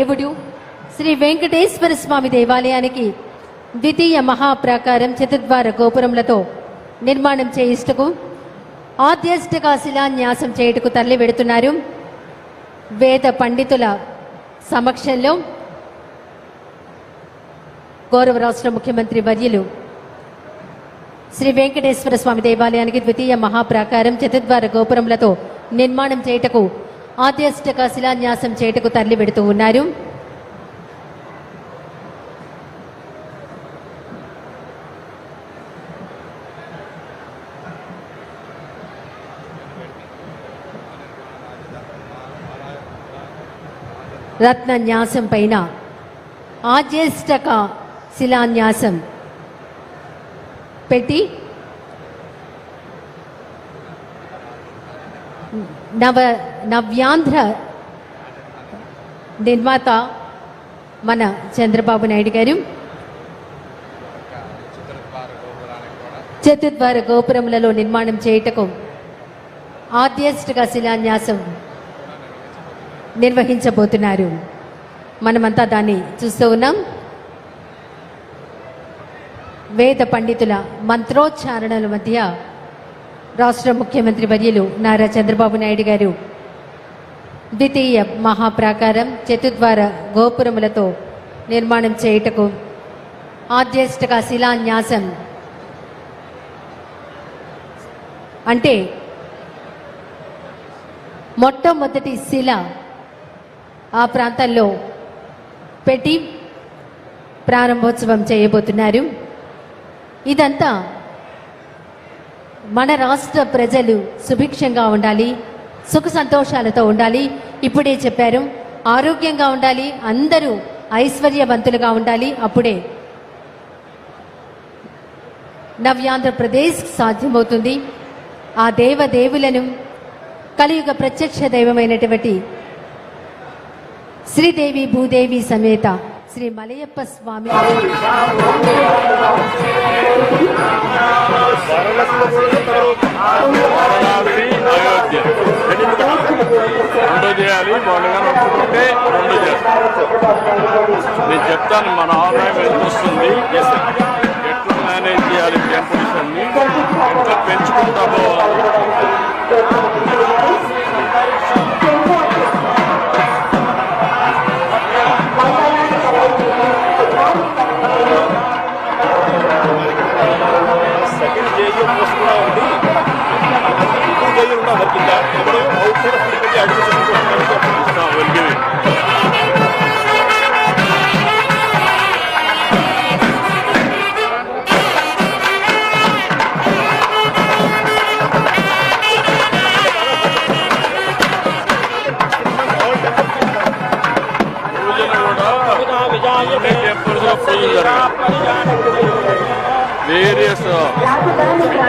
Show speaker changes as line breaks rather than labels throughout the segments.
దేవుడు శ్రీ వెంకటేశ్వర స్వామి దేవాలయానికి ద్వితీయ మహాప్రాకారం చతుర్ద్వార గోపురములతో నిర్మాణం చేయిస్తకు ఆద్యష్టక శిలాన్యాసం చేయుటకు తరలి వెడుతున్నారు. వేద పండితుల సమక్షంలో గౌరవ రాష్ట్ర ముఖ్యమంత్రి వర్యులు శ్రీ వెంకటేశ్వర స్వామి దేవాలయానికి ద్వితీయ మహాప్రాకారం చతుర్ద్వార గోపురములతో నిర్మాణం చేయుటకు ఆద్యష్టక శిలాన్యాసం చేటకు తరలి పెడుతూ ఉన్నారు. రత్న న్యాసం పైన ఆజ్యేష్టక శిలాన్యాసం పెట్టి నవ నవ్యాంధ్ర నిర్మాత మన చంద్రబాబు నాయుడు గారు. చతుర్ద్వార గోపురములలో నిర్మాణం చేయుటకు ఆర్టిస్ట్గా శిలాన్యాసం నిర్వహించబోతున్నారు. మనమంతా దాన్ని చూస్తూ ఉన్నాం. వేద పండితుల మంత్రోచ్చారణల మధ్య రాష్ట్ర ముఖ్యమంత్రి వర్యులు నారా చంద్రబాబు నాయుడు గారు ద్వితీయ మహాప్రాకారం చతుద్వార గోపురములతో నిర్మాణం చేయుటకు ఆద్యష్టక శిలాన్యాసం అంటే మొట్టమొదటి శిల ఆ ప్రాంతంలో పెట్టి ప్రారంభోత్సవం చేయబోతున్నారు. ఇదంతా మన రాష్ట్ర ప్రజలు సుభిక్షంగా ఉండాలి సుఖ సంతోషాలతో ఉండాలి. ఇప్పుడే చెప్పారు ఆరోగ్యంగా ఉండాలి అందరూ ఐశ్వర్యవంతులుగా ఉండాలి. అప్పుడే నవ్యాంధ్రప్రదేశ్ సాధ్యమవుతుంది. ఆ దేవదేవులను కలియుగ ప్రత్యక్ష దైవమైనటువంటి శ్రీదేవి భూదేవి సమేత శ్రీ మలయప్ప స్వామి.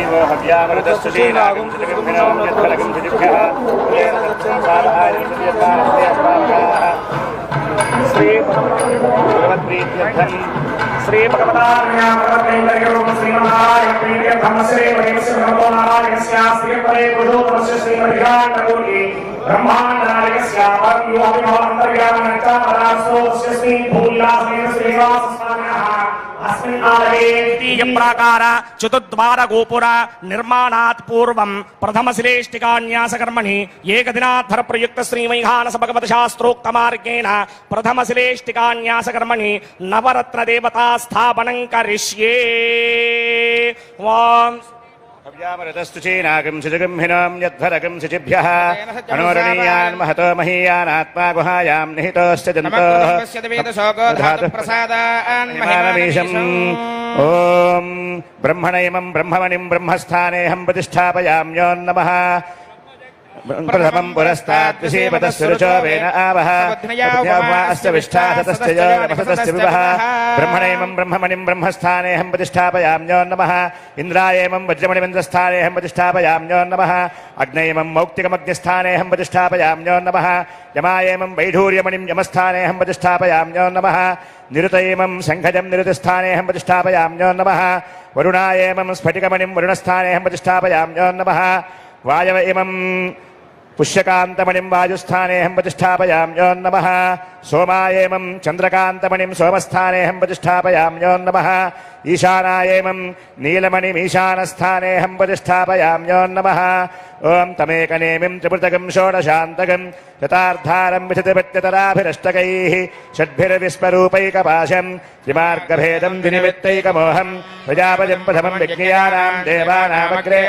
देव हव्यामृतस्तुतीनागं सतिभिर्भिनवं यत्फलकं सतिभ्यः पुलेन
सत्यं
ప్రాకార చతుద్వార గోపుర నిర్మాణాత్ పూర్వం ప్రథమ శిలేష్టికాన్యాసకర్మణి ఏకదినాధర ప్రయుక్త శ్రీమైహానస భగవత శాస్త్రోక్త మార్గేణ ప్రథమ శిలేష్టికాన్యాసకర్మణి నవరత్న దేవతా స్థాపనం కరిష్యే వాం
यामरतस्तुचीनागं सिजगम्हिनां यद्भरगं सिजिभ्यः अनोरणीयान् महतो महीयानात्मा गुहायां निहितोऽस्य जन्तोधातुप्रसादान्महिमानमीशम् ॐ ब्रह्ममणिं ब्रह्मस्थानेऽहं प्रथमं पुरस्ताद्विषीपतः सुरुचो वेन आवह अस्य विष्ठासतस्य यो नमसतस्य विवः ब्रह्मणैमं ब्रह्ममणिं ब्रह्मस्थानेऽहं प्रतिष्ठापयाम्यो नमः इन्द्रायेमं वज्रमणिमन्द्रस्थानेऽहं प्रतिष्ठापयाम्यो नमः अग्नैमं मौक्तिकमग्निस्थानेऽहं प्रतिष्ठापयाम्यो नमः यमायेमं वैढूर्यमणिं यमस्थानेऽहं प्रतिष्ठापयाम्यो नमः निरुतैमं शङ्खजं निरुतस्थानेऽहं प्रतिष्ठापयाम्यो नमः वरुणायेमं स्फटिकमणिं वरुणस्थानेऽहं प्रतिष्ठापयाम्यो नमः वायव इमं पुष्यकान्तमणिं वायुस्थाने अहं प्रतिष्ठापयाम्योन्नमः సోమాయేమం చంద్రకాంతమణిం సోమస్థానేహం ప్రతిష్టాపయామ్యో నమ ఈశానాయేమం నీలమణిమీశానస్థానేహం ప్రతిష్టాపయామ్యో నమ ఓం తమేకనేమిం త్రిపృతకం షోడశాంతకం శతార్థారం విశతిపత్యతరాభిరష్టకై. షడ్భిరవిస్వరూపైకపాశం త్రిమార్గభేదం వినిమిత్తైకమోహం ప్రజాపతిం ప్రథమం విజ్ఞయానాం దేవానామగ్రే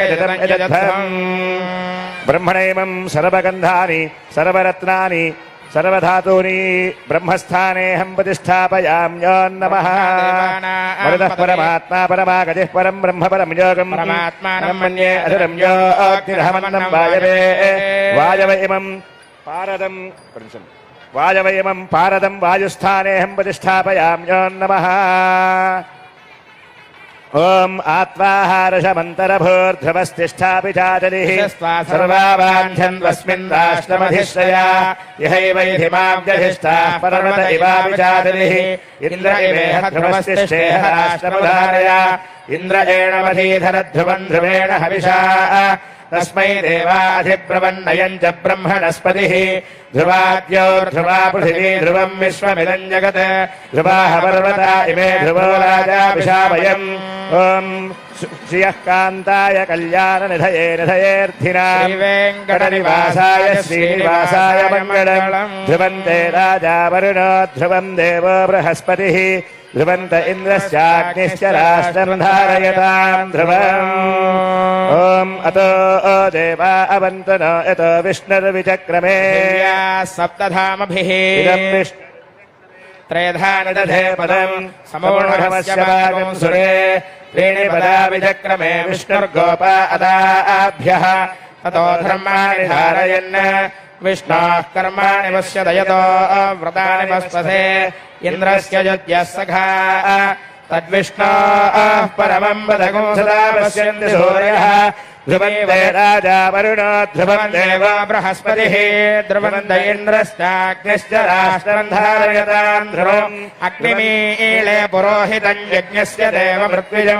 బ్రహ్మణైమం సర్వగంధాని సర్వరత్నాని सर्वगन्धानि सर्वरत्नानि सर्वधातूनि ब्रह्मस्थानेऽहं प्रतिष्ठापयाम्यो नमः मरुतः परमात्मा परमागतिः परं ब्रह्म परं योगम्
परमात्मानं
मन्ये अधुरं यो अग्निरहमन्नं वायवे वायव इमं पारदं वायव इमं पारदं वायुस्थानेऽहं प्रतिष्ठापयाम्यो नमः ॐ आत्वाहारशमन्तरभूर्ध्वस्तिष्ठापि चादलिः सर्वावाञ्छन्वस्मिन् राष्ट्रमधिश्रया। यहैवैधिमाव्यधिष्ठाः पर्वत इवापि चादलिः इन्द्र इवेह ध्रुवस्तिष्ठेह राष्ट्रमुधारया इन्द्र एणमधीधरध्रुवम् ध्रुवेण हविषा। तस्मै देवाधिब्रवन्नयम् च ब्रह्मणस्पतिः। ध्रुवाद्योर्ध्रुवा पृथिवी ध्रुवम् विश्वमिदम् जगत्। ध्रुवाः पर्वता इमे ध्रुवो राजा विशामयम् ॐ श्रियः कान्ताय कल्याणनिधये निधयेऽर्थिना
श्रीवेङ्कटनिवासाय
श्रीनिवासाय मङ्गलम्। ध्रुवन्ते राजा वरुणो ध्रुवम् देवो बृहस्पतिः। ध्रुवन्त इन्द्रश्चाग्निश्च राष्ट्रम् धारयताम् ध्रुवम्। ॐ अतो देवा अवन्तु न यतो विष्णुर्विचक्रमे।
सप्तधामभिः।
इदम् विष्णु
त्रयधानदधे
पदम्।
समूढमस्य भागम् सुरे
त्रीणि पदा विचक्रमे विष्णुर्गोप अदाभ्यः
ततो धर्माणि धारयन् विष्णोः कर्माणि पश्य दयतो व्रतानि वस्पथे इन्द्रस्य युज्यः सखा तद्विष्णोः परमम् पदगुं सदा पश्यन्ति सूर्यः
ध्रुवैव राजा वरुणा ध्रुवदेव
बृहस्पतिः ध्रुवनन्दीन्द्रश्चाग्न्यश्च ध्रुवम् अग्निमीले पुरोहितम् यज्ञस्य देव
देवमृत्विजौ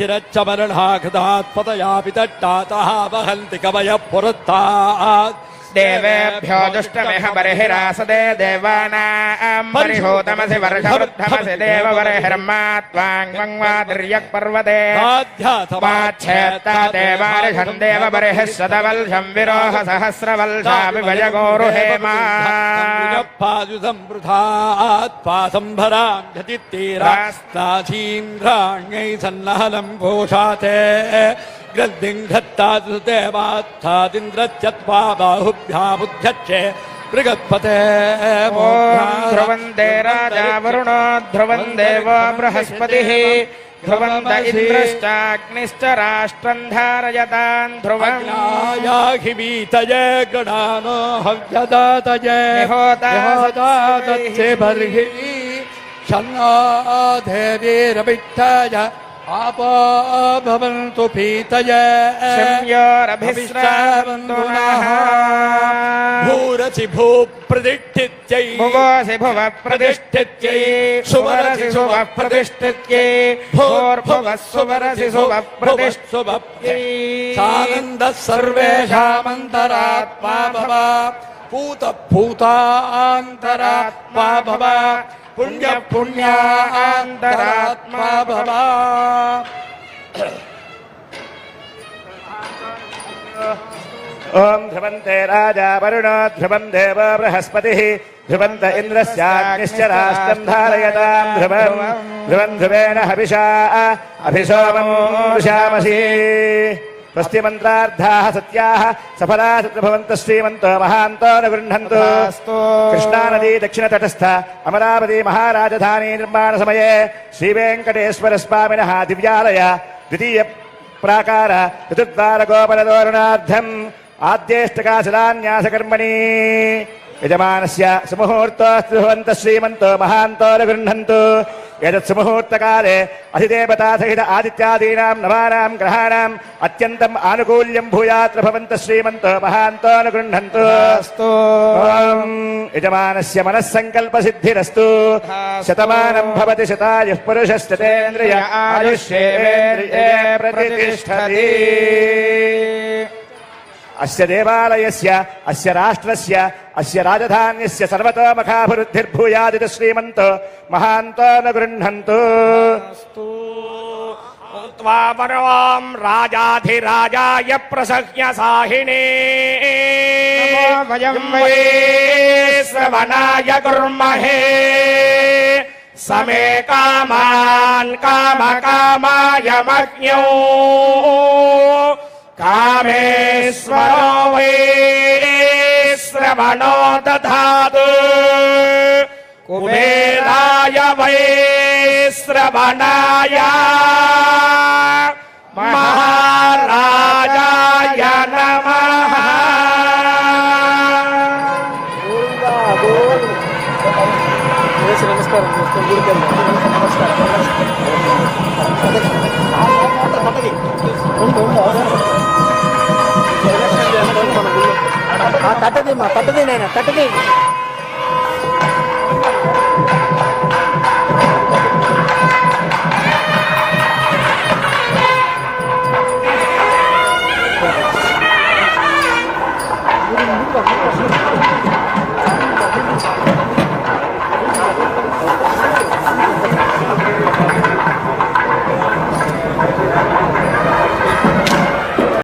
ഹിരച്ചമരണാഘൃതാത്മതയാ വിതട്ടാതഹ വഹന്തി കവയ പുറത്താ
देवेभ्यो दुष्टमेह बर्हिरासदे देवानाम् परिहोतमसि वर्षवृद्धमसि देवबर्हिर्मात्वाङ्गङ्वादिर्यक् पर्वते। माच्छेत्ता देवार्घम् देवबर्हिः शतवल्षम् विरोह
सहस्रवल्षापि भजगोरुहेमासम्भराम् झटित्तीरास्ताधीन्द्राण्यै सन्नहलम् भूषाते ग्रद्दिम् घत्तादु देवात्थादिन्द्रत्यत्वा बाहुभ्यामुध्यक्षे बृहत्पते
ॐ ध्रुवन्ते राजा वरुणो ध्रुवम् देवो बृहस्पतिः ध्रुवन्त इन्द्रश्चाग्निश्च राष्ट्रम् धारयताम् ध्रुवम्
याहिवीतये गणानो हव्यदातये
निहोता
निहोतातच्छे बर्हि शन्नो देवीरविट्ठाय आपो भवन्तु पीतये।
शम्योरभिश्रावन्तु नः
भूरसि भू प्रतिष्ठित्यै
भुवोऽसि भुवः प्रतिष्ठित्यै सुवरसि सुवः प्रतिष्ठित्यै भोर्भुवः सुवरसि सुवः प्रतिष्ठित्यै
सानन्दः सर्वेषामन्तरात्मा भव भव। पुण्य पुण्य अंतरात्मा भवा।
ओम ध्रुवंते राजा वरुण ध्रुवं देव बृहस्पति ध्रुवंत इंद्र राष्ट्रं धारयता ध्रुव ध्रुवं ध्रुवेण हविषा अभिशोमं श्यामसी స్వస్తిమంత్రార్థాః సత్యాః సఫలా సత్రభవంతః శ్రీమంతో మహాంతో గృహ్ణంతు కృష్ణానదీ దక్షిణతటస్థ అమరావతి మహారాజధాని నిర్మాణ సమయే శ్రీవేంకటేశ్వర స్వామినః దివ్యాలయ ద్వితీయ ప్రాకార చతుర్ద్వార గోపల దోరణార్థం ఆద్యేష్టకా శిలాన్యాసకర్మణి యజమానస్య సుముహూర్తోస్తువంత శ్రీమంతో మహాంతో గృహంతు ఏదత్ సుముహూర్తకాలే అధిదేవతాసహిత ఆదిత్యాదీనాం నవానాం గ్రహాణాం అత్యంతం ఆనుకూల్యం భూయాత్ర భవంత శ్రీమంతో మహాంతో గృహంతు యజమానస్య మనస్సంకల్ప సిద్ధిరస్తు శతమానం భవతి శతాయు పురుషస్తేంద్రియ ఆయుష్యేంద్రియ ప్రతిష్టతి अस्य देवालयस्य अस्य राष्ट्रस्य अस्य राजधान्यस्य सर्वतो सर्वतोमुखाभिवृद्धिर्भूयादिति श्रीमन्तो महान्तो न गृह्णन्तु।
त्वा वरवाम् राजाधिराजाय प्रसह्य साहिणे
वयम्
वै श्रवणाय कुर्महे। समे कामान् कामकामाय मज्ञौ कामेश्वरो वै श्रवणो दधातु कुबेराय वै श्रवणाय महाराजाय नमः
తట్టది మా తట్టది నాయన తట్టది.